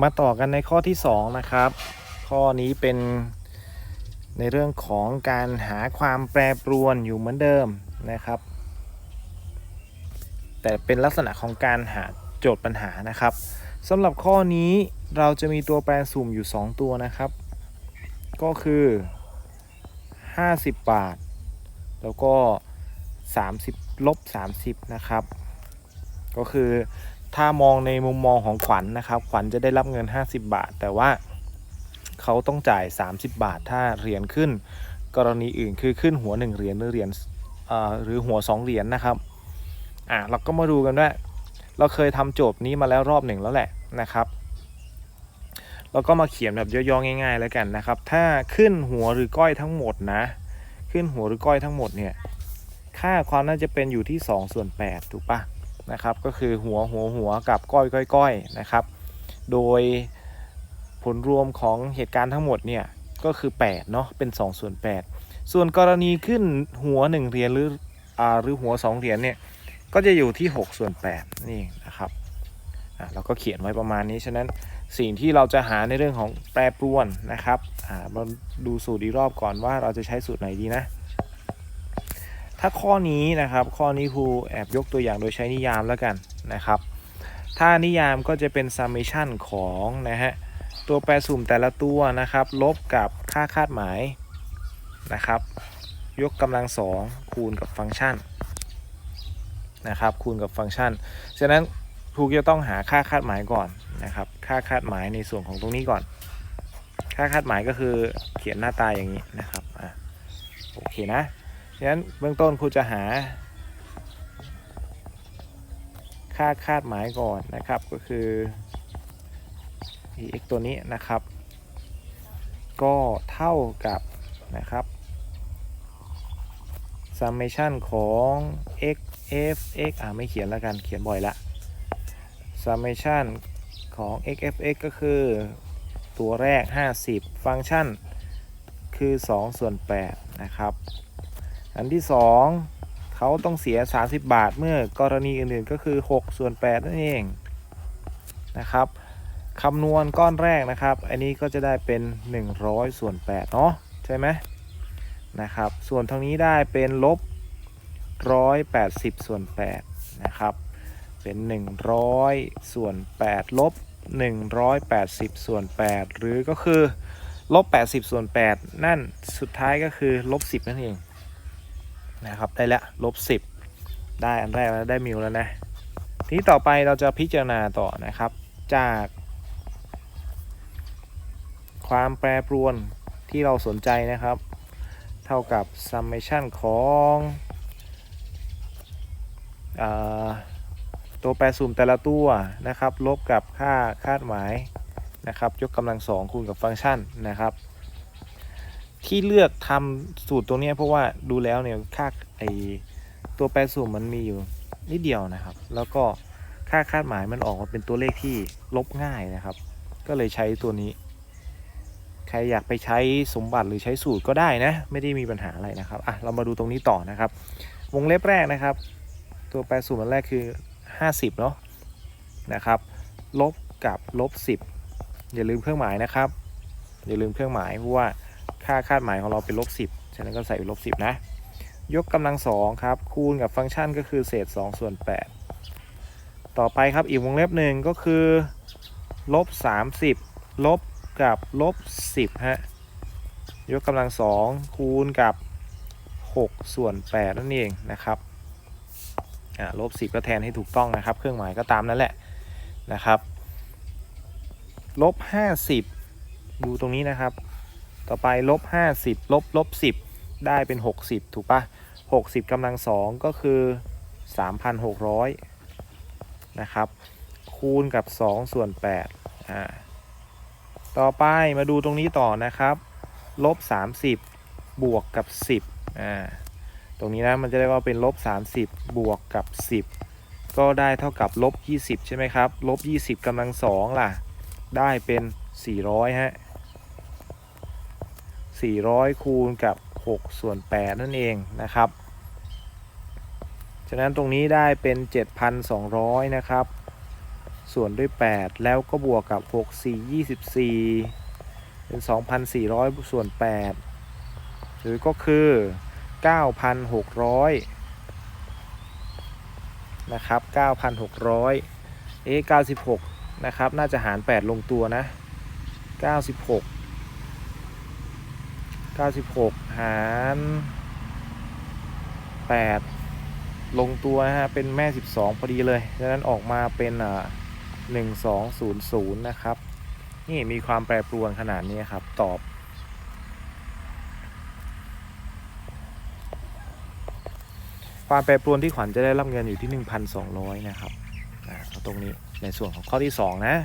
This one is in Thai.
มาต่อกันในข้อที่ 2 นะครับ ข้อนี้เป็นในเรื่องของการหาความแปรปรวนอยู่เหมือนเดิมนะครับ แต่เป็นลักษณะของการหาโจทย์ปัญหานะครับสำหรับข้อนี้เราจะมีตัวแปรสุ่มอยู่ 2 ตัวนะครับ ก็คือ 50 บาท แล้วก็ 30ลบ30 นะครับ ก็คือ ถ้ามองในมุมมองของขวัญนนะครับ ขวัญจะได้รับเงิน 50 บาท แต่ว่าเขาต้องจ่าย 30 บาท ถ้าเหรียญขึ้น กรณีอื่นคือขึ้นหัว 1 เหรียญหรือเหรียญหรือหัว 2 เหรียญนะครับอะเราก็มาดูกันว่าเราเคยทำโจทย์นี้มาแล้วรอบหนึ่งแล้วแหละนะครับเราก็มาเขียนแบบย่อๆง่าย ๆ แล้วกันนะครับ ถ้าขึ้นหัวหรือก้อยทั้งหมดนะ ขึ้นหัวหรือก้อยทั้งหมดเนี่ย ค่าความน่าจะเป็นอยู่ที่ 2 ส่วน 8 ถูกปะ นะครับก็คือหัวหัวหัวกับก้อยก้อยก้อยนะครับ โดยผลรวมของเหตุการณ์ทั้งหมดเนี่ยก็คือ8เนาะเป็น2ส่วน8 ส่วนกรณีขึ้นหัว 1เหรียญหรืออ่าหรือหัว 2เหรียญเนี่ยก็จะอยู่ที่ 6 ส่วน8นี่นะครับอ่าเราก็เขียนไว้ประมาณนี้ฉะนั้นสิ่งที่เราจะหาในเรื่องของแปรปรวนนะครับอ่ามาดูสูตรอีกรอบก่อนว่าเราจะใช้สูตรไหนดีนะ ถ้าข้อนี้นะครับข้อนี้ครูแอบยกตัวอย่างโดยใช้นิยามแล้วกันนะครับ ถ้านิยามก็จะเป็น summation ของนะฮะตัวแปรสุ่มแต่ละตัวนะครับ ลบกับค่าคาดหมายนะครับ ยกกำลังสองคูณกับฟังก์ชันนะครับคูณกับฟังก์ชัน ฉะนั้นครูจะต้องหาค่าคาดหมายก่อนนะครับ ค่าคาดหมายในส่วนของตรงนี้ก่อน ค่าคาดหมายก็คือเขียนหน้าตาอย่างนี้นะครับอะโอเคนะ ฉะนั้นเบื้องต้นครูจะหา ค่าคาดหมายก่อนนะครับก็คือ x ตัวนี้นะครับ ก็เท่ากับนะครับ summation ของ x f x อ่าไม่เขียนแล้วกันเขียนบ่อยละ summation ของ x f x ก็คือ ตัวแรก 50 ฟังก์ชันคือ 2 ส่วน 8 นะครับ อันที่ 2เขาต้องเสีย 30 บาทเมื่อกรณีอื่นๆก็คือ 6 ส่วน 8 นั่นเองนะครับคำนวณก้อนแรกนะครับ อันนี้ก็จะได้เป็น 100 ส่วน 8 เนาะใช่ไหมนะครับ ส่วนทางนี้ได้เป็นลบ 180 ส่วน 8 นะครับ เป็น 100 ส่วน 8 ลบ 180 ส่วน 8 หรือก็คือลบ 80 ส่วน 8 นั่นสุดท้ายก็คือลบ 10 นั่นเอง นะครับได้แล้วลบ10ได้อันแรกแล้วได้มิวแล้วนะทีต่อไปเราจะพิจารณาต่อนะครับ จาก ความแปรปรวนที่เราสนใจนะครับ เท่ากับ summation ของอตัวแปรสุ่มแต่ละตัวนะครับ ลบกับค่าคาดหมายนะครับ ยกกำลังสองคูณกับฟังก์ชันนะครับ ที่เลือกทำสูตรตัวนี้เพราะว่าดูแล้วเนี่ยค่าไอตัวแปรสุ่มมันมีอยู่นิดเดียวนะครับ แล้วก็ค่าคาดหมายมันออกมาเป็นตัวเลขที่ลบง่ายนะครับ ก็เลยใช้ตัวนี้ ใครอยากไปใช้สมบัติหรือใช้สูตรก็ได้นะ ไม่ได้มีปัญหาอะไรนะครับอะเรามาดูตรงนี้ต่อนะครับ วงเล็บแรกนะครับ ตัวแปรสูตรอันแรกคือ 50เนาะนะครับ ลบกับลบ10อย่าลืมเครื่องหมายนะครับ อย่าลืมเครื่องหมายเพราะว่า ค่าคาดหมายของเราเป็นลบ10ฉะนั้นก็ใส่ลบ10นะ ยกกำลังสองครับ คูณกับฟังก์ชันก็คือเศษ2ส่วน8ต่อไปครับอีกวงเล็บหนึ่งก็คือลบ30ลบกับลบ10ฮะยกกำลังสองคูณกับ 6 ส่วน 8 นั่นเองนะครับอ่าลบ10ก็แทนให้ถูกต้องนะครับ เครื่องหมายก็ตามนั่นแหละนะครับลบ50 ดูตรงนี้นะครับ ต่อไปลบ50ลบลบ10 ได้เป็น 60 ถูกปะ60กำลังสองก็คือ 3,600 นะครับ คูณกับ 2 ส่วน8อ่าต่อไปมาดูตรงนี้ต่อนะครับลบ30 บวกกับ 10อ่าตรงนี้นะมันจะได้ว่าเป็นลบ30 บวกกับ 10 ก็ได้เท่ากับลบ20 ใช่ไหมครับลบ20กำลังสองล่ะ ได้เป็น 400ฮะ 400 คูณกับ 6 ส่วน 8 นั่นเองนะครับ ฉะนั้นตรงนี้ได้เป็น 7,200 นะครับ ส่วนด้วย 8 แล้วก็บวกกับ 6 4 24 เป็น 2,400 ส่วน 8 หรือก็คือ 9,600 นะครับ 9,600 เอ๊ะ96 นะครับ น่าจะหาร 8 ลงตัวนะ 96 96 หาร 8 ลงตัวนะฮะ เป็นแม่ 12 พอดีเลยดังนั้นออกมาเป็นอ่า1200 นะครับ นี่มีความแปรปรวนขนาดนี้ครับ ตอบ ความแปรปรวนที่ขวัญจะได้รับเงินอยู่ที่ 1,200 นะครับตรงนี้ในส่วนของข้อที่ 2 นะ